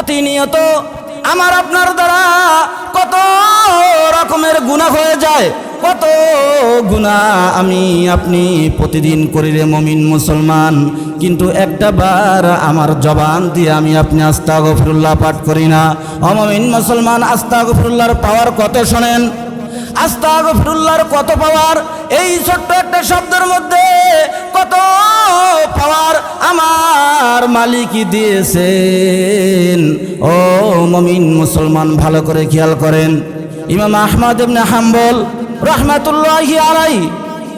প্রতিনিয়ত আমার আপনার দ্বারা কত রকমের গুণা হয়ে যায়, কত গুণা আমি আপনি প্রতিদিন করিলে মমিন মুসলমান। কিন্তু একটা বার আমার জবান দিয়ে আমি আপনি আস্তা গফরুল্লাহ পাঠ করি না। অমমিন মুসলমান আস্তা গফরুল্লাহর পাওয়ার কত শোনেন? আস্তা গফরুল্লাহর কত পাওয়ার এই ছোট্ট একটা শব্দের মধ্যে কত পাওয়ার আমার মালিকই দিয়েছেন? ও মমিন মুসলমান, ভালো করে খেয়াল করেন। ইমাম আহমদ ইবনে হাম্বল, রহমাতুল্লাহি আলাই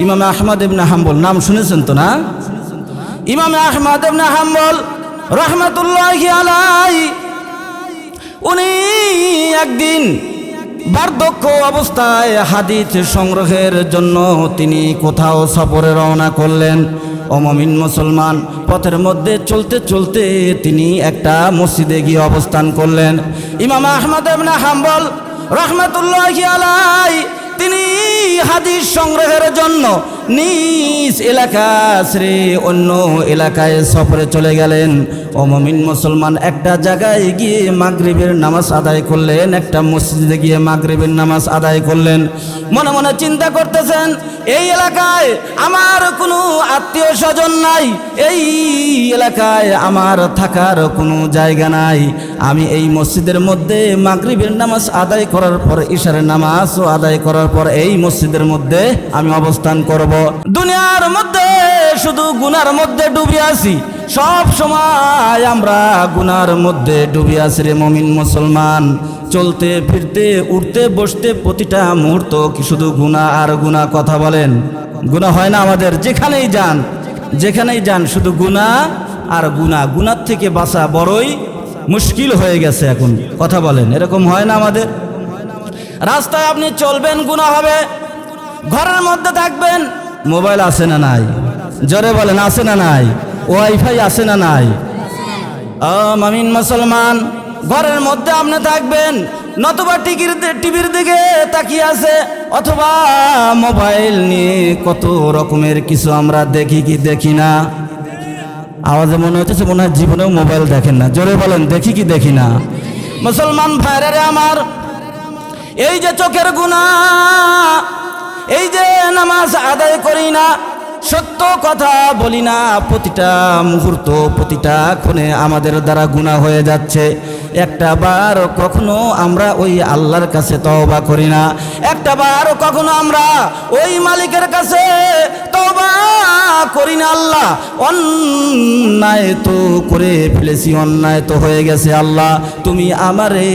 ইমাম আহমদ ইবনে হাম্বল, নাম শুনেছেন তো না? ইমাম আহমদ ইবনে হাম্বল, রহমাতুল্লাহি আলাই উনি একদিন বার্ধক্য অবস্থায় হাদিস সংগ্রহের জন্য তিনি কোথাও সফরে রওনা করলেন। অমমিন মুসলমান, পথের মধ্যে চলতে চলতে তিনি একটা মসজিদে গিয়ে অবস্থান করলেন। ইমাম আহমদ এমনা হাম্বল রহমতুল্লাহ আলাই তিনি হাদিস সংগ্রহের জন্য নিজ এলাকা, শ্রী অন্য এলাকায় সফরে চলে গেলেন। অমমিন মুসলমান একটা জায়গায় গিয়ে মাগরিবের নামাজ আদায় করলেন, একটা মসজিদে গিয়ে মাগরিবের নামাজ আদায় করলেন। মনে মনে চিন্তা করতেছেন, এই এলাকায় আমার কোনো আত্মীয় স্বজন নাই, এই এলাকায় আমার থাকার কোনো জায়গা নাই। আমি এই মসজিদের মধ্যে মাগরিবের নামাজ আদায় করার পর, ঈশারের নামাজও আদায় করার পর, এই মসজিদের মধ্যে আমি অবস্থান করব। দুনিয়ার মধ্যে, শুধু গুনার মধ্যে ডুবে আছি। সব সময় আমরা গুনার মধ্যে ডুবে আছি রে মমিন মুসলমান। চলতে, ফিরতে, উঠতে, বসতে প্রতিটা মুহূর্ত কি শুধু গুণা আর গুণা কথা বলেন? গুণা হয় না আমাদের, যেখানেই যান যেখানেই যান, শুধু গুণা আর গুণা গুনার থেকে বাঁচা বড়ই মুশকিল হয়ে গেছে এখন, কথা বলেন, এরকম হয় না আমাদের? রাস্তায় আপনি চলবেন গুণা হবে। ঘরের মধ্যে থাকবেন মোবাইল আছে না নাই? জোরে বলেন, আছে না নাই? ওয়াইফাই আছে না নাই? মামিন মুসলমান, ঘরের মধ্যে আপনি থাকবেন, নতুবা টিকির টিভির দিকে তাকিয়ে আছে, অথবা মোবাইল নিয়ে কত রকমের কিছু আমরা দেখি কি দেখি না। আওয়াজে মনে হচ্ছে মনে হয় জীবনেও মোবাইল দেখেন না। জোরে বলেন, দেখি কি দেখি না। মুসলমান ভাইরারে আমার, এই যে চোখের গুণা আদায় করি না। সত্য কথা বলি না, প্রতিটা মুহূর্ত, প্রতিটা ক্ষণে আমাদের দ্বারা গুণা হয়ে যাচ্ছে। একটা বার কখনো আমরা ওই আল্লাহর কাছে তওবা করি না। একটা বার কখনো আমরা ওই মালিকের কাছে তওবা করি না, আল্লাহ। অন্যায় তো করে ফেলেছি, অন্যায় তো হয়ে গেছে, আল্লাহ। তুমি আমারে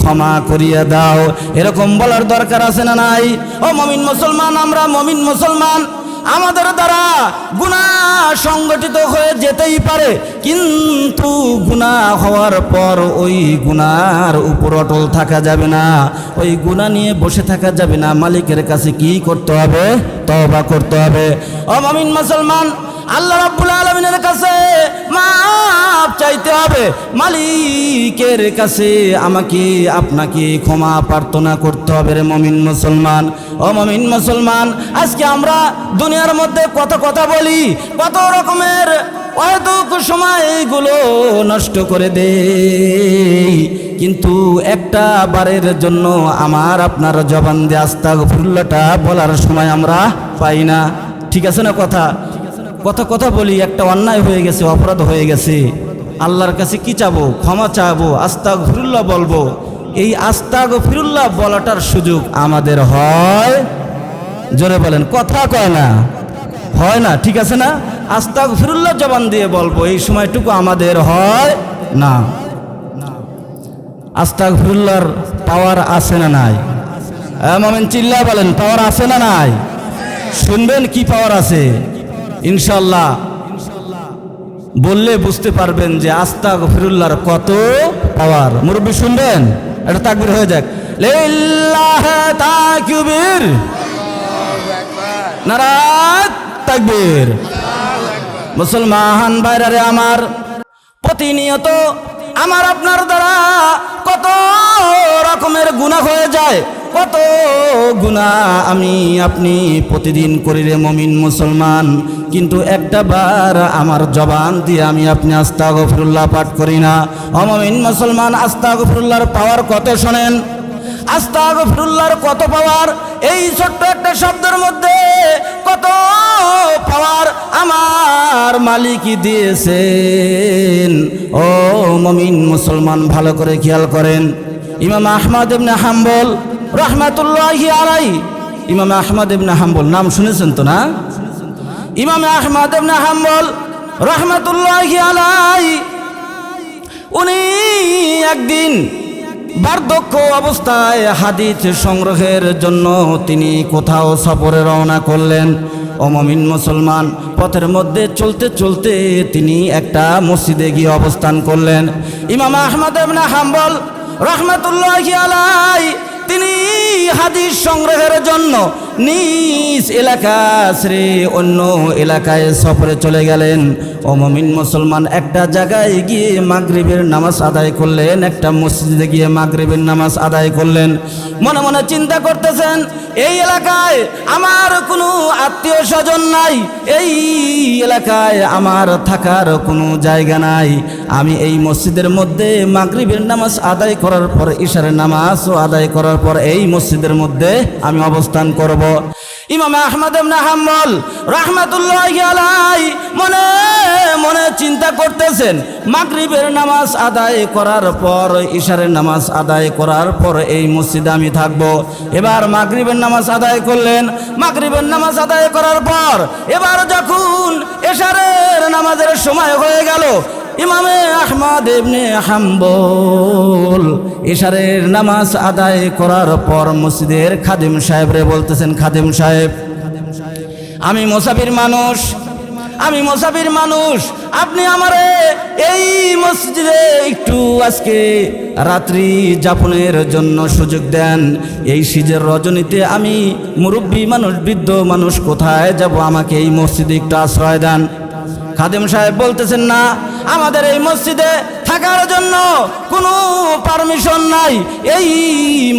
ক্ষমা করিয়া দাও। এরকম বলার দরকার আছে না নাই? ও মমিন মুসলমান, আমরা মমিন মুসলমান। আমাদের দ্বারা গুণা সংগঠিত হয়ে যেতেই পারে, কিন্তু গুণা হওয়ার পর ওই গুনার উপর অটল থাকা যাবে না, ওই গুণা নিয়ে বসে থাকা যাবে না। মালিকের কাছে কি করতে হবে? তবা করতে হবে। অমামিন মুসলমান, আল্লাহ রাব্বুল আলমিনের কাছে হবে মালিকের কাছে আমাকে, আপনাকে ক্ষমা প্রার্থনা করতে হবে রে মমিন মুসলমান। ও মমিন মুসলমান, আজকে আমরা দুনিয়ার মধ্যে কত কথা বলি, কত রকমের অহেতুক সময়গুলো নষ্ট করে দেই। কিন্তু একটা বারের জন্য আমার, আপনার জবান দিয়ে আস্তা ফুল্লাটা বলার সময় আমরা পাই না। ঠিক আছে না কথা? কথা কথা বলি, একটা অন্যায় হয়ে গেছে, অপরাধ হয়ে গেছে। আল্লাহর কাছে কি চাবো? ক্ষমা চাবো? আস্তা ফিরুল্লাহ বলব? এই আস্তা ফিরুল্লাহ বলাটার সুযোগ আমাদের হয়? জোরে বলেন, কথা কয় না। হয় না, ঠিক আছে না? আস্তা ফিরুল্লাহ জবান দিয়ে বলব, এই সময়টুকু আমাদের হয় না। আস্তা ফিরুল্লাহর পাওয়ার আছে না নাই? মামেন চিল্লা বলেন পাওয়ার আছে না নাই? শুনবেন কি পাওয়ার আছে? ইনশাল্লাহ বললে বুঝতে পারবেন যে আস্তা গফিরুল্লাহর কত পাওয়ার। মুরব্বী, শুনবেন? এটা তাকবির হয়ে যাক। তাকবীর। তাকবীর। মুসলমান ভাইরারে আমার, প্রতিনিয়ত আমার আপনার দ্বারা কত রকমের গুণা হয়ে যায়। কত গুণা আমি আপনি প্রতিদিন করি রে মমিন মুসলমান। কিন্তু একটা বার আমার জবান দিয়ে আমি আপনি আস্তা গফরুল্লাহ পাঠ করি না। অমমিন মুসলমান আস্তা গফরুল্লাহর পাওয়ার কত শোনেন? আস্তা গফরুল্লাহর কত পাওয়ার? এই ছোট্ট একটা শব্দের মধ্যে কত পাওয়ার আমার মালিকই দিয়েছেন। ও মমিন মুসলমান, ভালো করে খেয়াল করেন। ইমাম আহমদ ইবনে হাম্বল রহমাতুল্লাহি আলাই ইমাম আহমদ ইবনে হাম্বল, নাম শুনেছেন তো না? ইমাম আহমদ ইবনে হাম্বল, রহমাতুল্লাহি আলাই, উনি একদিন বার্ধক্য অবস্থায় হাদিস সংগ্রহের জন্য তিনি কোথাও সফরে রওনা করলেন। অমমিন মুসলমান, পথের মধ্যে চলতে চলতে তিনি একটা মসজিদে গিয়ে অবস্থান করলেন। ইমাম আহমদ হাম্বল, রহমতুল্লাহি আলাই হাদিস সংগ্রহের জন্য নিজ এলাকা, শ্রী অন্য এলাকায় সফরে চলে গেলেন। অমমিন মুসলমান একটা জায়গায় গিয়ে মাগরিবের নামাজ আদায় করলেন, একটা মসজিদে গিয়ে মাগরিবের নামাজ আদায় করলেন। মনে মনে চিন্তা করতেছেন, এই এলাকায় আমার কোনো আত্মীয় স্বজন নাই, এই এলাকায় আমার থাকার কোনো জায়গা নাই। আমি এই মসজিদের মধ্যে মাগরিবের নামাজ আদায় করার পর ইশারের নামাজও আদায় করার পর, এই মসজিদের মধ্যে আমি অবস্থান করব। ইমাম আহমদ হাম্বল রাহমাতুল্লাহি আলাই মনে মনে চিন্তা করতেছেন, মাগরিবের নামাজ আদায় করার পর ইশারের নামাজ আদায় করার পর এই মসজিদে আমি থাকব। এবার মাগরিবের নামাজ আদায় করলেন, মাগরিবের নামাজ আদায় করার পর, এবার যখন এশারের নামাজের সময় হয়ে গেল ইমামে আহমদ ইবনে হাম্বল ইশারের নামাজ আদায় করার পর মসজিদের খাদিম সাহেবরে বলতেছেন, খাদিম সাহেব, আমি মোসাফির মানুষ, আমি মোসাফির মানুষ, আপনি আমারে এই মসজিদে একটু আজকে রাত্রি যাপনের জন্য সুযোগ দেন। এই সিজের রজনীতে আমি মুরব্বী মানুষ, বৃদ্ধ মানুষ কোথায় যাব? আমাকে এই মসজিদে একটু আশ্রয় দেন। খাদেম সাহেব বলতেছেন, না আমাদের এই মসজিদে থাকার জন্য কোনো পারমিশন নাই। এই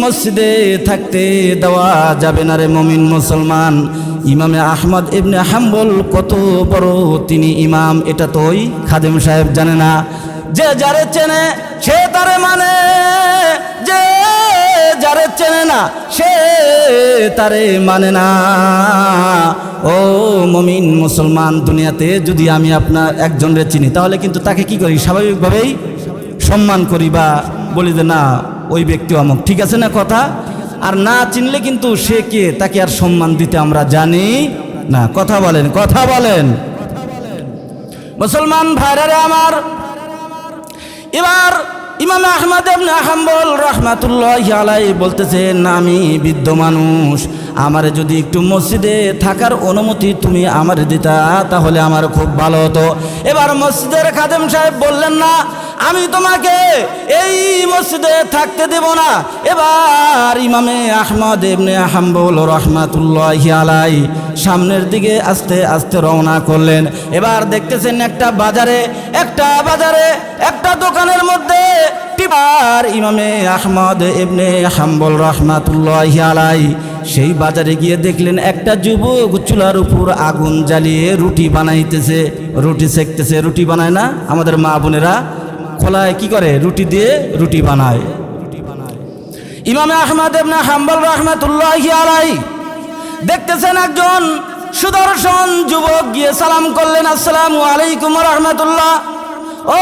মসজিদে থাকতে দেওয়া যাবে না রে মমিন মুসলমান। ইমামে আহমদ ইবনে হাম্বল কত বড় তিনি ইমাম, এটা তো ওই খাদেম সাহেব জানে না। যে যারে চেনে সে তারে মানে যে যারে চেনে না, সে তারে মানে না। ও মমিন মুসলমান দুনিয়াতে যদি আমি আপনার একজনরে চিনি, তাহলে কিন্তু তাকে কি করি? স্বাভাবিকভাবেই সম্মান করি বা বলি যে, না, ওই ব্যক্তি অমুক ঠিক আছে না কথা? আর না চিনলে কিন্তু সে কে? তাকে আর সম্মান দিতে আমরা জানি না। কথা বলেন কথা বলেন। মুসলমান ভাইরারে আমার, এবার ইমাম আহমদ আহম্বল হাম্বল রহমাতুল্লাহ আলাই বলতেছেন আমি বৃদ্ধ মানুষ। আমার যদি একটু মসজিদে থাকার অনুমতি তুমি আমার দিতা, তাহলে আমার খুব ভালো হতো। এবার মসজিদের খাদেম সাহেব বললেন, না আমি তোমাকে এই মসজিদে থাকতে দেব না। এবার ইমামে আহমদ ইবনে হাম্বল রহমাতুল্লাহ আলাই সামনের দিকে আস্তে আস্তে রওনা করলেন। এবার দেখতেছেন একটা বাজারে একটা বাজারে, একটা দোকানের মধ্যে টিপার ইমামে আহমদ ইবনে হাম্বল রহমাতুল্লাহ আলাই সেই বাজারে গিয়ে দেখলেন একটা যুবক চুলার উপর আগুন জ্বালিয়ে রুটি বানাইতেছে, রুটি সেকতেছে, রুটি বানায় না আমাদের মা বোনেরা? খোলায় কি করে? রুটি দিয়ে রুটি বানায়। ইমামে আহমদ এবনা হাম্বল রহমাতুল্লাহ আলাই দেখতেছেন একজন সুদর্শন যুবক গিয়ে সালাম করলেন, আসসালাম আলাইকুম রহমতুল্লাহ। ও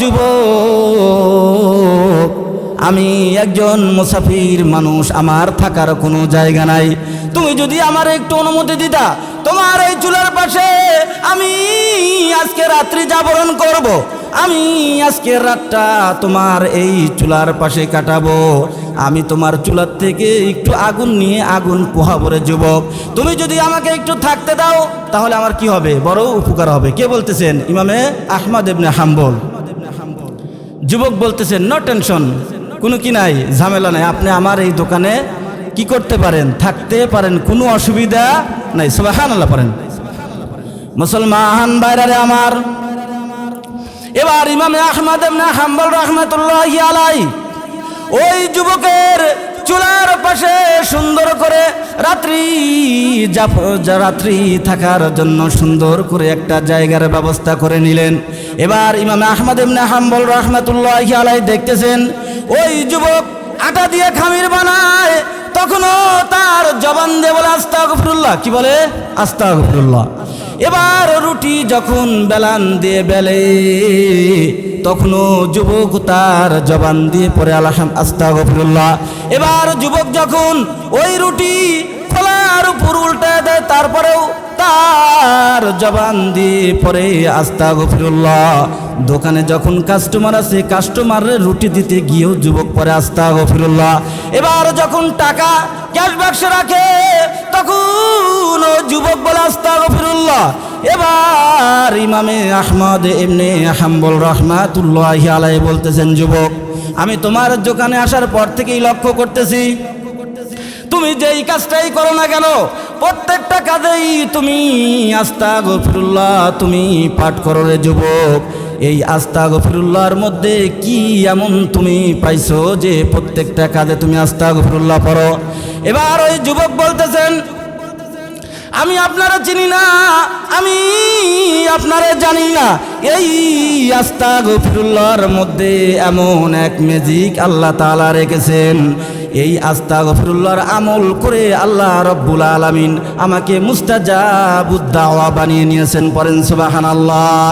যুবক আমি একজন মুসাফির মানুষ, আমার থাকার কোনো জায়গা নাই। তুমি যদি আমার একটু অনুমতি দিতা, তোমার এই চুলার পাশে আমি আজকে রাত্রি জাবরণ করব। আমি আজকের রাতটা তোমার এই চুলার পাশে কাটাবো। আমি তোমার চুলার থেকে একটু আগুন নিয়ে আগুন পোহাবরে যুবক তুমি যদি আমাকে একটু থাকতে দাও, তাহলে আমার কি হবে? বড় উপকার হবে। কে বলতেছেন? ইমামে আহমদ ইবনে হাম্বল। যুবক বলতেছেন, নো টেনশন। কোনো কি নাই, ঝামেলা নাই। আপনি আমার এই দোকানে কি করতে পারেন, থাকতে পারেন, কোনো অসুবিধা নাই। সবাই আল্লাহ পারেন মুসলমান বাইরে আমার, এবার ইমামে আহমদ হাম্বল রহমতুল্লাহ আলাই ওই যুবকের চুলার পাশে সুন্দর করে রাত্রি রাত্রি থাকার জন্য সুন্দর করে একটা জায়গার ব্যবস্থা করে নিলেন। এবার ইমাম আহমদ ইবনে হাম্বল রহমাতুল্লাহ আলাই দেখতেছেন, ওই যুবক আটা দিয়ে খামির বানায়, তখনও তার জবান দিয়ে বলে আস্তা গফরুল্লাহ কি বলে? আস্তা গফরুল্লাহ এবার রুটি যখন বেলান দিয়ে বেলে, তখনও যুবক তার জবান দিয়ে পরে আলহাম আস্তা গফরুল্লাহ এবার যুবক যখন ওই রুটি খোলার উপর উল্টে দেয়, তারপরেও তার জবান দিয়ে পরে আস্তা গফিরুল্লাহ দোকানে যখন কাস্টমার আছে কাস্টমারের রুটি দিতে গিয়েও যুবক পরে আস্তা গফিরুল্লাহ এবার যখন টাকা ক্যাশ বাক্সে রাখে, তখন যুবক বলে আস্তা গফিরুল্লাহ এবার ইমামে আহমদ এমনি হাম্বল রহমাতুল্লাহ আলাই বলতেছেন, যুবক, আমি তোমার দোকানে আসার পর থেকেই লক্ষ্য করতেছি। তুমি যেই কাজটাই করো না কেন প্রত্যেকটা কাজেই তুমি আস্তা গফিরুল্লাহ, তুমি পাঠ করো রে যুবক। এই আস্তা গফিরুল্লাহর মধ্যে কি এমন তুমি পাইছো যে প্রত্যেকটা কাজে তুমি আস্তা গফিরুল্লাহ পড়ো? এবার ওই যুবক বলতেছেন, আমি আপনারা চিনি না, আমি আপনারা জানি না। এই আস্তা গফিরুল্লাহর মধ্যে এমন এক ম্যাজিক আল্লাহ তাআলা রেখেছেন। এই আস্তা গফিরুল্লাহর আমল করে আল্লাহ রব্বুল আলামিন আমাকে মুস্তাজাবুদ্দাওয়া বানিয়ে নিয়েছেন পরেন সুবাহান আল্লাহ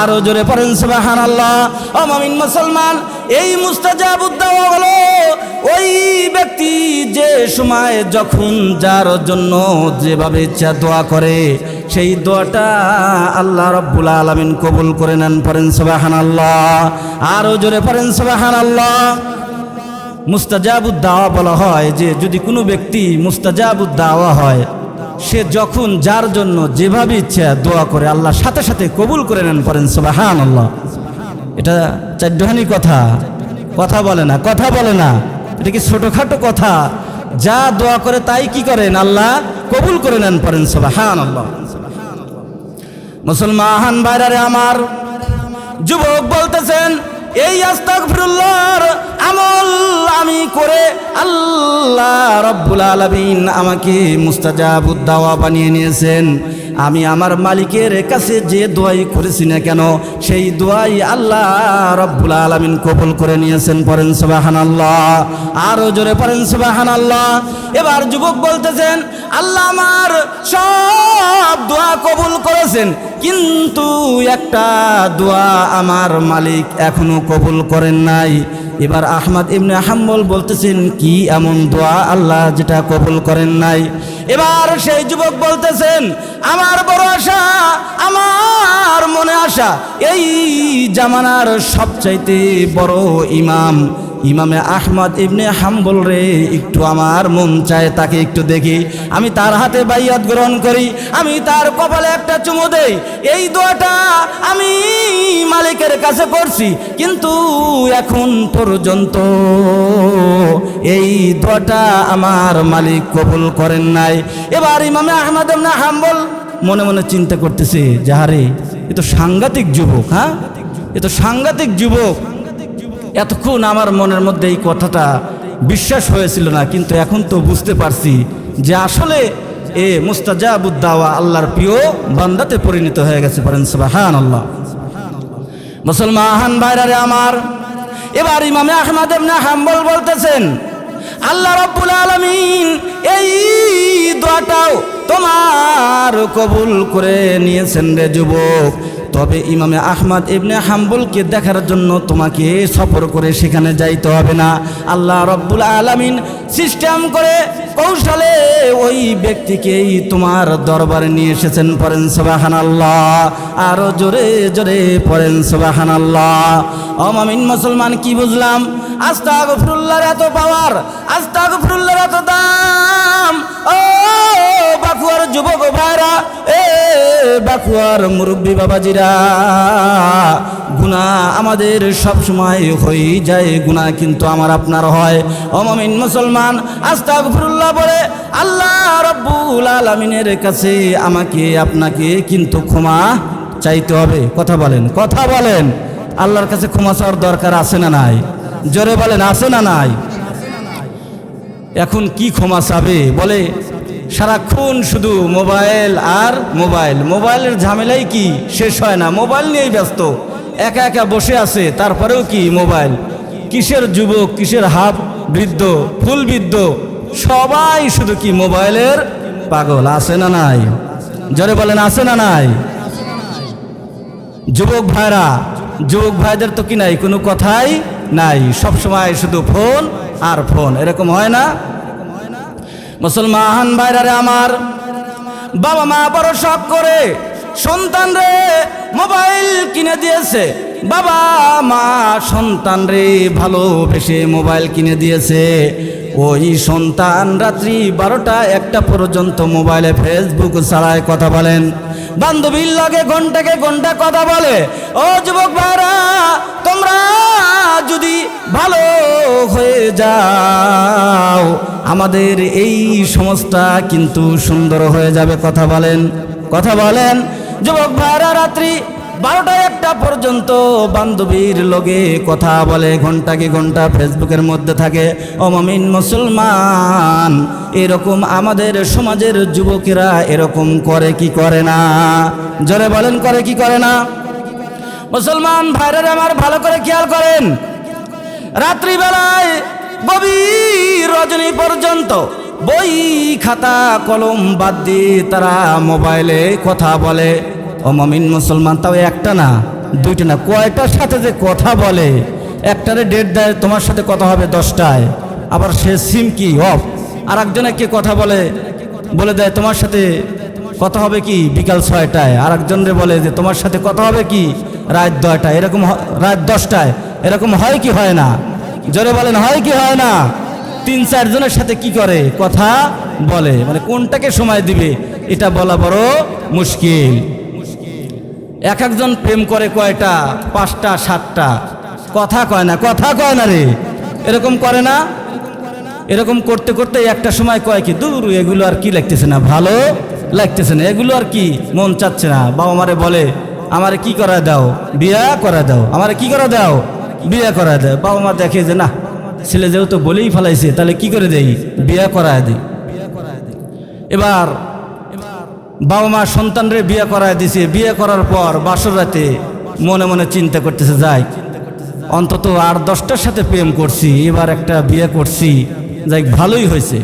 আরও জোরে পরেন সুবাহান আল্লাহ অমামিন মুসলমান, এই মুস্তাজাবুদ্দাওয়া হলো ওই ব্যক্তি যে সময় যখন যার জন্য যেভাবে ইচ্ছা দোয়া করে, সেই দোয়াটা আল্লাহ রব্বুল আলমিন কবুল করে নেন পরেন সবাহান আল্লাহ আরও জোরে পরেন সবাহান আল্লাহ মুস্তাজাবুদ্দাওয়া বলা হয় যে, যদি কোনো ব্যক্তি মুস্তাজাবুদ্দাওয়া হয়, সে যখন যার জন্য যেভাবে ইচ্ছা দোয়া করে, আল্লাহ সাথে সাথে কবুল করে নেন পরেন সবাহান আল্লাহ এটা চারডহানি কথা। কথা বলে না, কথা বলে না। এটা কি ছোটোখাটো কথা? যা দোয়া করে তাই কি করেন? আল্লাহ কবুল করে নেন পরেন সবাহান আল্লাহ মুসলমান বাইরে আমার, যুবক বলতেছেন এই আস্তাগফিরুল্লাহর আমল আমি করে আল্লাহ রব্বুল আলামিন আমাকে মুস্তাজাবুদ দাওয়া বানিয়ে নিয়েছেন। আমি আমার মালিকের কাছে যে দোয়াই করেছি না কেন, সেই দোয়াই আল্লাহ রব্বুল আলামিন কবুল করে নিয়েছেন। পরেন সুবহানাল্লাহ। আরও জোরে পড়েন সুবহানাল্লাহ। এবার যুবক বলতেছেন, আল্লাহ আমার সব দোয়া কবুল করেছেন, কিন্তু একটা দোয়া আমার মালিক এখনও কবুল করেন নাই। এবার আহমদ ইবনে হাম্বল বলতেছেন, কি এমন দোয়া আল্লাহ যেটা কবুল করেন নাই? এবার সেই যুবক বলতেছেন, আমার বড় আশা, আমার মনে আশা, এই জামানার সবচাইতে বড় ইমাম, ইমামে আহমদ ইবনে হাম্বল রে, একটু আমার মন চায় তাকে একটু দেখি। আমি তার হাতে বাইয়াত গ্রহণ করি, আমি তার কপালে একটা চুমু দেই। এই দোয়াটা আমি মালিকের কাছে করছি, কিন্তু এখন পর্যন্ত এই দোয়াটা আমার মালিক কবুল করেন নাই। এবার ইমামে আহমদ ইবনে হাম্বল মনে মনে চিন্তা করতেছে যাহারে এ তো সাংঘাতিক যুবক হ্যাঁ? এ তো সাংঘাতিক যুবক। এতক্ষণ আমার মনের মধ্যে এই কথাটা বিশ্বাস হয়েছিল না, কিন্তু এখন তো বুঝতে পারছি যে আসলে এ মুস্তাজাবুদ্দাওয়া আল্লাহর প্রিয় বান্দাতে পরিণত হয়ে গেছে পারেন সুবাহান আল্লাহ মুসলমান বাইরারে আমার। এবার ইমামে আহমদ এমনি হাম্বল বলতেছেন, আল্লাহ রব্বুল আলমিন এই দোয়াটাও তোমার কবুল করে নিয়েছেন রে যুবক। তবে ইমামে আহমদ ইবনে হাম্বুলকে দেখার জন্য তোমাকে সফর করে সেখানে যাইতে হবে না। আল্লাহ রব্বুল আলমিন সিস্টেম করে কৌশলে ওই ব্যক্তিকেই তোমার দরবারে নিয়ে এসেছেন পরেন সবাহান আল্লাহ আরও জোরে জোরে পরেন সবাহান আল্লাহ অমামিন মুসলমান, কি বুঝলাম? আস্তা গফরুল্লাহর এত পাওয়ার আস্তা গফরুল্লাহর এত দাম। ও বাকুয়ার যুবক ভাইরা, এ বাকুয়ার মুরব্বী বাবাজিরা গুণা আমাদের সব সময় হয়ে যায় গুণা কিন্তু আমার, আপনার হয়। অমামিন মুসলমান আস্তা গফরুল্লাহ বলে, আল্লাহ রব্বুল আলমিনের কাছে আমাকে, আপনাকে কিন্তু ক্ষমা চাইতে হবে। কথা বলেন কথা বলেন। আল্লাহর কাছে ক্ষমা চাওয়ার দরকার আছে না নাই? জোরে বলেন, আছে না নাই? এখন কি ক্ষমা চাবে? বলে, সারাক্ষণ শুধু মোবাইল আর মোবাইল। মোবাইলের ঝামেলাই কি? শেষ হয় না। মোবাইল নিয়েই ব্যস্ত। একা একা বসে আছে, তারপরেও কি মোবাইল? কিসের যুবক, কিসের হাফ বৃদ্ধ, ফুল বৃদ্ধ? সবাই শুধু কি মোবাইলের পাগল? আছে না নাই? জরে বলেন, আছে না নাই? যুবক ভাইরা, যুবক ভাইদের তো কি নাই? কোনো কথাই নাই। সব সময় শুধু ফোন আর ফোন। এরকম হয় না? মুসলমান বাইরে আমার, বাবা মা বড় শখ করে সন্তান রে মোবাইল কিনে দিয়েছে। বাবা মা সন্তান রে ভালোবেসে মোবাইল কিনে দিয়েছে। ওই সন্তান রাত্রি বারোটা একটা পর্যন্ত মোবাইলে ফেসবুক ছাড়ায় কথা বলেন। বান্ধবীর লাগে ঘন্টাকে ঘণ্টা কথা বলে, ও যুবক ভাইরা, তোমরা যদি ভালো হয়ে যাও, আমাদের এই সমাজটা কিন্তু সুন্দর হয়ে যাবে। কথা বলেন কথা বলেন। যুবক ভাইরা, রাত্রি বারোটা একটা পর্যন্ত বান্ধবীর লগে কথা বলে ঘন্টাকে ঘণ্টা ফেসবুকের মধ্যে থাকে। অমামিন মুসলমান, এরকম আমাদের সমাজের যুবকেরা এরকম করে কি করে না? জোরে বলেন, করে কি করে না? মুসলমান ভাইরা আমার, ভালো করে খেয়াল করেন। রাত্রিবেলায় গভীর রজনী পর্যন্ত বই, খাতা, কলম বাদ দিয়ে তারা মোবাইলে কথা বলে। ও মমিন মুসলমান, তাও একটা না, দুইটা না। কয়টার সাথে যে কথা বলে, একটারে ডেট দেয়, তোমার সাথে কথা হবে দশটায়। আবার সে সিম কি অফ আর একজনে কে কথা বলে বলে দেয়, তোমার সাথে কথা হবে কি? বিকাল ছয়টায়। আর একজনরে বলে যে, তোমার সাথে কথা হবে কি? রাত দয়টায় এরকম রাত দশটায়। এরকম হয় কি হয় না? জোরে বলেন, হয় কি হয় না? তিন চারজনের সাথে কি করে? কথা বলে। মানে কোনটাকে সময় দিবে? এটা বলা বড় মুশকিল। এক একজন প্রেম করে কয়টা? পাঁচটা, সাতটা? কথা কয় না, কথা কয় না রে। এরকম করে না? এরকম করতে করতে একটা সময় কয় কি, দূর, এগুলো আর কি লাগতেছে না, ভালো লাগতেছে না। এগুলো আর কি মন চাচ্ছে না। বাবা মারে বলে, আমারে কি করা দাও? বিয়া করা দাও। আমারে কি করা দাও? বিয়া করা দাও। বাবা মা দেখে যে, না, ছেলে যেহেতু বলেই ফেলাইছে, তাহলে কি করে দেই? বিয়া করায় দিই। এবার বাবা মা সন্তানরে বিয়ে করায় দিছে। বিয়ে করার পর বাসর রাতে মনে মনে চিন্তা করতেছে, যাই, অন্তত আর দশটার সাথে প্রেম করছি, এবার একটা বিয়ে করছি। যাই, ভালোই হয়েছে।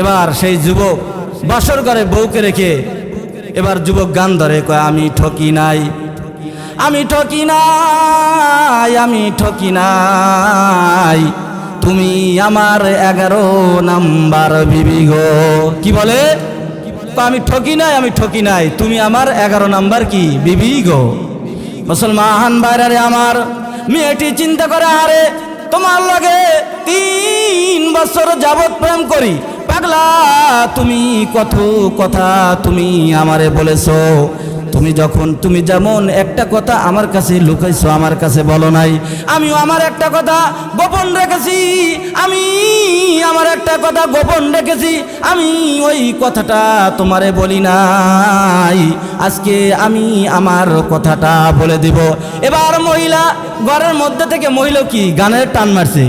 এবার সেই যুবক বাসর ঘরে বউকে রেখে এবার যুবক গান ধরে, কয়, আমি ঠকি নাই, আমি ঠকি নাই, আমি ঠকি নাই। তুমি আমার এগারো নাম্বার বিবি গো। কি বলে? আমি ঠকি নাই, আমি ঠকি নাই। তুমি আমার এগারো নাম্বার কি? বিবি গো। মুসলমান বাইরে আমার, মেয়েটি চিন্তা করে, আরে তোমার লগে তিন বছর যাবৎ প্রেম করি। পাগলা, তুমি কত কথা তুমি আমারে বলেছ। তুমি যখন, তুমি যেমন একটা কথা আমার কাছে লুকাইছো, আমার কাছে বলো নাই। আমিও আমার একটা কথা গোপন রেখেছি, আমি আমার একটা কথা গোপন রেখেছি, আমি ওই কথাটা তোমারে বলি নাই। আজকে আমি আমার কথাটা বলে দিব। এবার মহিলা ঘরের মধ্যে থেকে মহিলা কি গানের টান মারছে?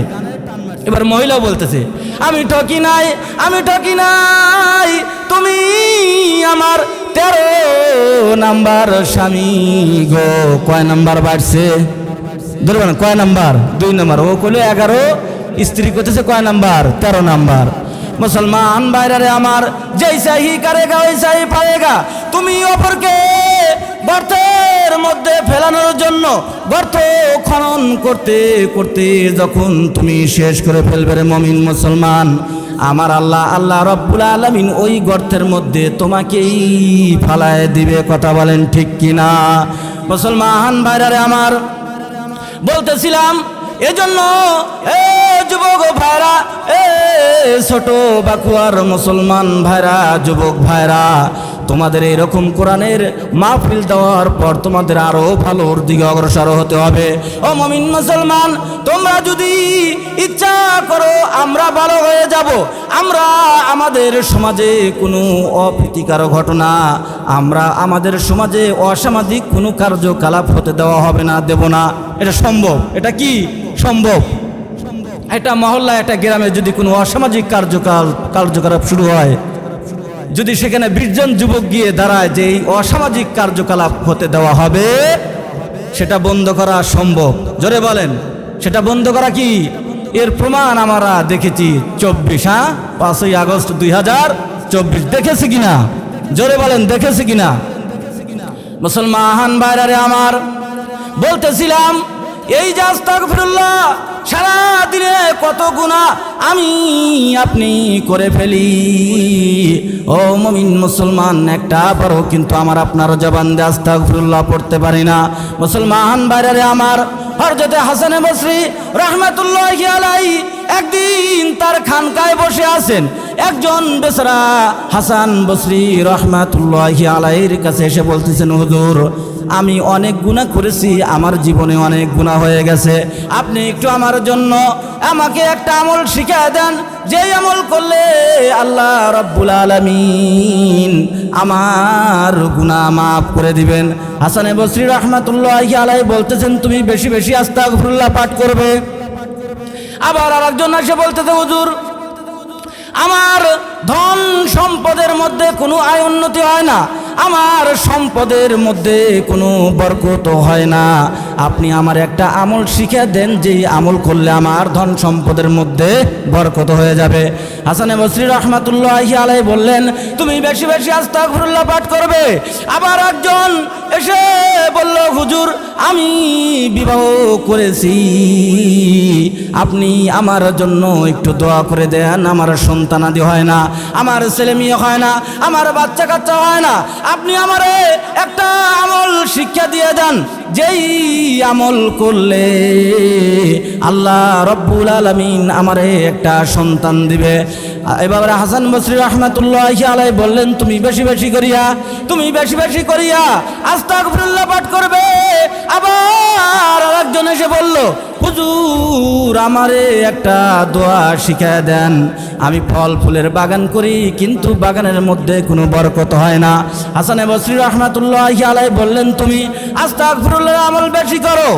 এবার মহিলা বলতেছে, আমি ঠকি নাই, আমি ঠকি নাই, তুমি আমার তেরো নাম্বার স্বামী গো, কয় নাম্বার বাড়ছে? ধরবেন কয় নাম্বার? দুই নাম্বার। ও কইলো, এগারো। স্ত্রী করতেছে কয় নাম্বার? তেরো নাম্বার। মুসলমান বাইরে আমার, যেই চাহি কারেগা ওই চাহি পারেগা তুমি অপরকে গর্তের মধ্যে ফেলানোর জন্য গর্ত খনন করতে করতে যখন তুমি শেষ করে ফেলবে রে মমিন মুসলমান, আমার আল্লাহ আল্লাহ রব্বুল আলমিন ওই গর্তের মধ্যে তোমাকেই ফালায় দিবে, কথা বলেন ঠিক কিনা? মুসলমান ভাইরারে আমার, বলতেছিলাম, এজন্য, এ যুবক ভাইরা, এ ছোট বাকুয়ার মুসলমান ভাইরা, যুবক ভাইরা, তোমাদের এরকম কোরআনের মাহফিল দেওয়ার পর তোমাদের আরও ভালোর দিকে অগ্রসর হতে হবে। ও মমিন মুসলমান, তোমরা যদি ইচ্ছা করো, আমরা ভালো হয়ে যাব। আমরা আমাদের সমাজে কোনো অপ্রীতিকর ঘটনা, আমরা আমাদের সমাজে অসামাজিক কোনো কার্যকলাপ হতে দেওয়া হবে না, দেব না। এটা সম্ভব? এটা কি সম্ভব? একটা মহল্লা, একটা গ্রামে যদি কোনো অসামাজিক কার্যকলাপ কার্যকলাপ শুরু হয়, যদি সেখানে বিশজন যুবক গিয়ে দাঁড়ায় যে এই অসামাজিক কার্যকলাপ হতে দেওয়া হবে, সেটা বন্ধ করা সম্ভব। জোরে বলেন, সেটা বন্ধ করা কি? এর প্রমাণ আমরা দেখেছি চব্বিশ হ্যাঁ? পাঁচই আগস্ট দুই হাজার চব্বিশ। দেখেছি কিনা? জোরে বলেন, দেখেছি কিনা? মুসলমান বাইরারে আমার, বলতেছিলাম এই যে আস্তাগফিরুল্লাহ সারা দিনে কত গুণা আমি আপনি করে ফেলি। ও মমিন মুসলমান, একটা বড় কিন্তু আমার আপনার জবান দিয়ে আস্তাগফিরুল্লাহ পড়তে পারি না। মুসলমান বাইরে আমার হরজতে হাসানে বসরি রহমাতুল্লাহ আলাই একদিন তার খানকায় বসে আছেন। একজন বেসরা হাসান বসরি রহমাতুল্লাহ আলাইয়ের কাছে এসে বলতেছেন, হুজুর, আমি অনেক গুণা করেছি, আমার জীবনে অনেক গুণা হয়ে গেছে। আপনি একটু আমার জন্য আমাকে একটা আমল শিখিয়ে দেন। যেই আমল করলে আল্লাহ রব্বুল আলমিন আমার গুণা মাফ করে দিবেন। হাসানে বসরি রহমাতুল্লাহ আলাই বলতেছেন, তুমি বেশি বেশি আস্তাগফিরুল্লাহ পাঠ করবে। আবার আরেকজন এসে বলতেছে, হুজুর আমার ধন সম্পদের মধ্যে কোনো আয় উন্নতি হয় না। আমার সম্পদের মধ্যে কোনো বরকত হয় না। আপনি আমার একটা আমল শিখে দেন, যেই আমল করলে আমার ধন সম্পদের মধ্যে বরকত হয়ে যাবে। হাসানে বসরি রহমাতুল্লাহ আলাই বললেন, তুমি বেশি বেশি আস্তাগফিরুল্লাহ পাঠ করবে। আবার একজন এসে বলল, হুজুর, আমি বিবাহ করেছি। আপনি আমার জন্য একটু দোয়া করে দেন, আমার সন্তানাদি হয় না, আমার ছেলে মেয়ে হয় না, আমার বাচ্চা কাচ্চা হয় না আপনি আমারে একটা আমল শিক্ষা দিয়ে যান যেই আমল করলে আল্লাহ রব্বুল আলমিন আমারে একটা সন্তান দিবে। এবার হাসান বসরি রহমাতুল্লাহ আলাই বললেন, তুমি বেশি বেশি করিয়া, তুমি বেশি বেশি করিয়া আস্তাগফিরুল্লাহ পাঠ করবে। আবার আরেকজন এসে বলল হুজুর, আমারে একটা দোয়া শিখায় দেন। আমি ফল ফুলের বাগান করি, কিন্তু বাগানের মধ্যে কোনো বরকত হয় না। হাসানে বসরি রহমাতুল্লাহ আলাই বললেন, তুমি আস্তাগফিরুল্লাহ আমল বেশি করো।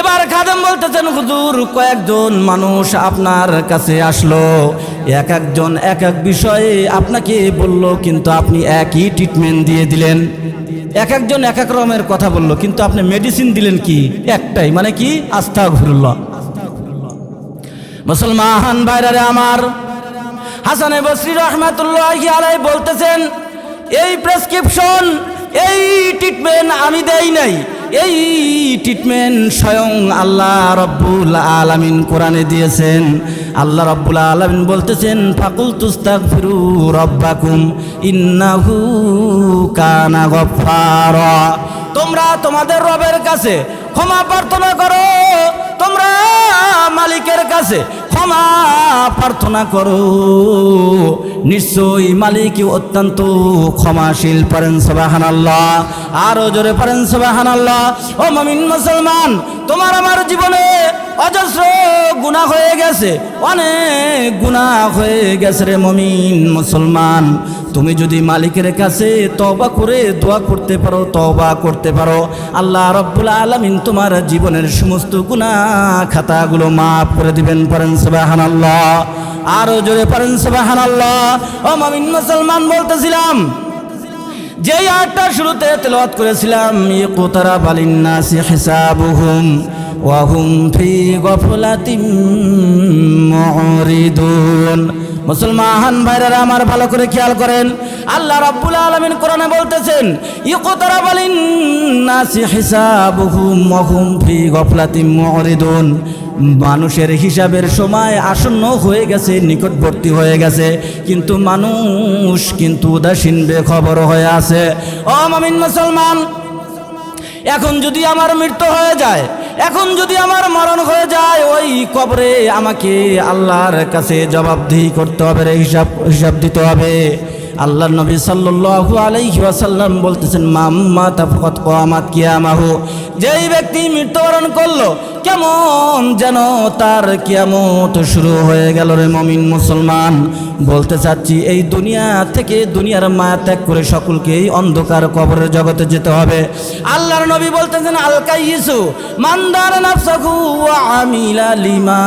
এবার খাদেম বলতেছেন, হুজুর, কয়েকজন মানুষ আপনার কাছে আসলো। এক একজন এক এক বিষয়ে আপনাকে বলল, কিন্তু আপনি একই ট্রিটমেন্ট দিয়ে দিলেন। এক একজন এক এক রকমের কথা বলল, কিন্তু আপনি মেডিসিন দিলেন কি? একটাই মানে কি? আস্থা ঘুরল মুসলমান ভাইরারে আমার, হাসানে বসরি রহমাতুল্লাহ আলাই বলতেছেন, এই প্রেসক্রিপশন এই ট্রিটমেন্ট আমি দেই নাই। এই ট্রিটমেন্ট স্বয়ং আল্লাহ রব্বুল আলামিন কোরআনে দিয়েছেন। আল্লাহ রব্বুল আলামিন বলতেছেন ফাকুল তুস্তাক ফিরু রব্বাকুম, ইন্নাহু কানা গফার তোমরা তোমাদের রবের কাছে ক্ষমা প্রার্থনা করো। তোমরা মালিকের কাছে ক্ষমা প্রার্থনা করো। নিশ্চয়ই মালিক অত্যন্ত ক্ষমাশীল পারেন সবাহান আল্লাহ আরও জোরে পারেন সবাহান আল্লাহ ও মমিন মুসলমান, তোমার আমার জীবনে অজস্র গুণা হয়ে গেছে, অনেক গুণা হয়ে গেছে রে মমিন মুসলমান। তুমি যদি মালিকের কাছে তবা করে দোয়া করতে পারো তবা করতে পারো। আল্লাহ রব্বুল আলমিন তোমার জীবনের সমস্ত গুণা খাতাগুলো মাফ করে দিবেন পারেন সবাহান আল্লাহ আরও জোরে পারেন সবাহান আল্লাহ ও মমিন মুসলমান, বলতেছিলাম, যেই আটটা শুরুতে তেলাওয়াত করেছিলাম ইকুতারা বালিন্নাসি হিসাবুহুম। ওয়াহুম ফি গফলাতিম মুরিদুন। মুসলমান ভাইরা আমার ভালো করে খেয়াল করেন। আল্লাহ রাব্বুল আলামিন কোরআনে বলতেছেন, ইকুতারা বালিন্নাসি হিসাবুহুম ওয়াহুম ফি গফলাতিম মুরিদুন। মানুষের হিসাবের সময় আসন্ন হয়ে গেছে, নিকটবর্তী হয়ে গেছে, কিন্তু মানুষ কিন্তু উদাসীন বেখবর হয়ে আছে। ও মামিন মুসলমান এখন যদি আমার মৃত্যু হয়ে যায়, এখন যদি আমার মরণ হয়ে যায়, ওই কবরে আমাকে আল্লাহর কাছে জবাবদিহি করতে হবে হিসাব হিসাব দিতে হবে। আল্লাহ নবী সাল্লাল্লাহু আলাইহি ওয়াসাল্লাম বলতেছেন, মাম্মা তাফাকাত কিয়ামাত কিয়ামাহু। যেই ব্যক্তি মৃত্যুবরণ করল, কেমন যেন তার কিয়ামত শুরু হয়ে গেল রে মমিন মুসলমান। বলতে চাচ্ছি, এই দুনিয়া থেকে দুনিয়ার মায়া ত্যাগ করে সকলকে এই অন্ধকার কবরের জগতে যেতে হবে। আল্লাহর নবী বলতেছেন আলকাই ইসু মান্দার নাফসাহু ওয়া আমিলা লিমা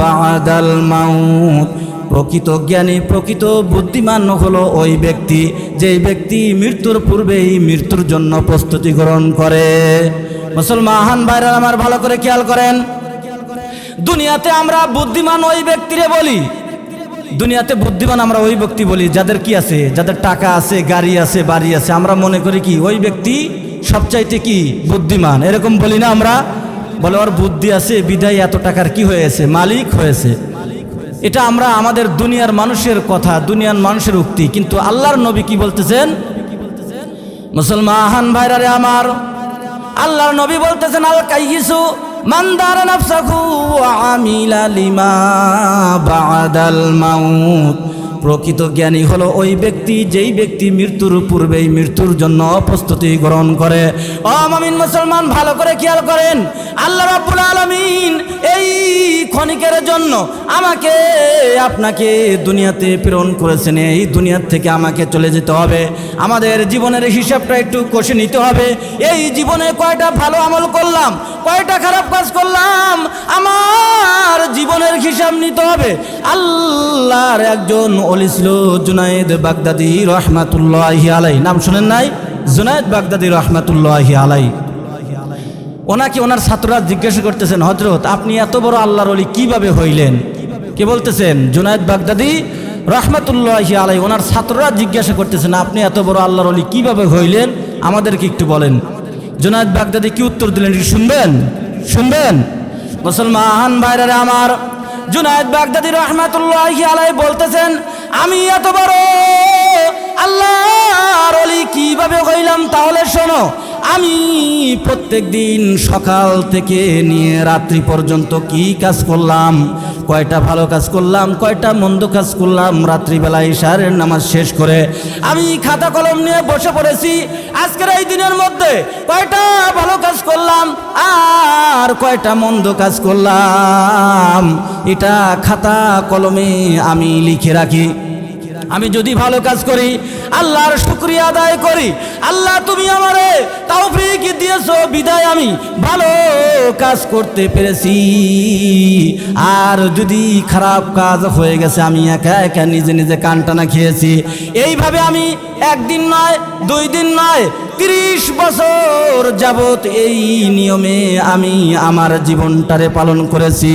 বাদাল মাউত। প্রকৃত জ্ঞানী, প্রকৃত বুদ্ধিমান হলো ওই ব্যক্তি। যেই ব্যক্তি মৃত্যুর পূর্বেই মৃত্যুর জন্য প্রস্তুতি গ্রহণ করে। মুসলমান ভাইরা আমার ভালো করে খেয়াল করেন। দুনিয়াতে আমরা বুদ্ধিমান ওই ব্যক্তিরে বলি। দুনিয়াতে বুদ্ধিমান আমরা ওই ব্যক্তি বলি, যাদের কি আছে? যাদের টাকা আছে, গাড়ি আছে, বাড়ি আছে। আমরা মনে করি কি, ওই ব্যক্তি সবচাইতে কি? বুদ্ধিমান। এরকম বলি না আমরা। বলে, ওর বুদ্ধি আছে, বিদায় এত টাকার কি হয়েছে? মালিক হয়েছে। এটা আমরা আমাদের দুনিয়ার মানুষের কথা, দুনিয়ার মানুষের উক্তি। কিন্তু আল্লাহর নবী কি বলতেছেন? মুসলমান ভাইরারে আমার, আল্লাহর নবী বলতেছেন, আল কাইসু মান্দার নাফসাকু আমিলা লিমা বাদাল মাউত। প্রকৃত জ্ঞানী হলো ওই ব্যক্তি, যেই ব্যক্তি মৃত্যুর পূর্বেই মৃত্যুর জন্য প্রস্তুতি গ্রহণ করে। ও মামিন মুসলমান, ভালো করে খেয়াল করেন। আল্লাহ রাব্বুল আলামিন এই ক্ষণিকের জন্য আমাকে, আপনাকে দুনিয়াতে প্রেরণ করেছেন। এই দুনিয়ার থেকে আমাকে চলে যেতে হবে। আমাদের জীবনের হিসাবটা একটু কষে নিতে হবে। এই জীবনে কয়টা ভালো আমল করলাম, কয়টা খারাপ কাজ করলাম, আমার হিসাব নিতে হবে। আল্লাহর একজন অলিসল জুনায়েদ বাগদাদি রহমাতুল্লাহি আলাই নাম শুনেন নাই? জুনায়েদ বাগদাদি রহমাতুল্লাহি আলাই ওনাকে ওনার ছাত্ররা জিজ্ঞাসা করতেছেন হজরত আপনি এত বড় আল্লাহর অলি কীভাবে হইলেন? কে বলতেছেন, জুনায়দ বাগদাদি রহমাতুল্লাহ আলাই ওনার ছাত্ররা জিজ্ঞাসা করতেছেন, আপনি এত বড় আল্লাহর অলি কীভাবে হইলেন? আমাদেরকে একটু বলেন। জুনায়দ বাগদাদি কি উত্তর দিলেন শুনবেন? শুনবেন? মুসলমান ভাইরারে আমার জুনায়দ বাগদাদি রহমাতুল্লাহ আলাই বলতেছেন আমি এত বড় আল্লাহর অলি কীভাবে হইলাম? তাহলে শোনো আমি প্রত্যেক দিন সকাল থেকে নিয়ে রাত্রি পর্যন্ত কি কাজ করলাম? কয়টা ভালো কাজ করলাম, কয়টা মন্দ কাজ করলাম? রাত্রিবেলায় ইশারের নামাজ শেষ করে আমি খাতা কলম নিয়ে বসে পড়েছি। আজকের এই দিনের মধ্যে কয়টা ভালো কাজ করলাম আর কয়টা মন্দ কাজ করলাম? এটা খাতা কলমে আমি লিখে রাখি। আমি যদি ভালো কাজ করি, আল্লাহর শুক্রিয়া আদায় করি, আল্লাহ তুমি আমারে তৌফিক দিয়েছ, বিদায় আমি ভালো কাজ করতে পেরেছি। আর যদি খারাপ কাজ হয়ে গেছে, আমি একা একা নিজে নিজে কানটানা খেয়েছি। এইভাবে আমি একদিন নয়, দুই দিন নয়, তিরিশ বছর যাবত এই নিয়মে আমি আমার জীবনটারে পালন করেছি।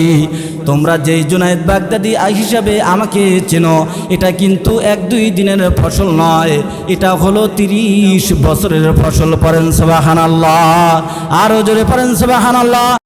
তোমরা যেই জুনায়েদ বাগদাদি হিসাবে আমাকে চেনো, এটা কিন্তু এক দুই দিনের ফসল নয়, এটা হলো তিরিশ বছরের ফসল পরেন সবাহান আল্লাহ আরও জোরে পরেন সবাহান আল্লাহ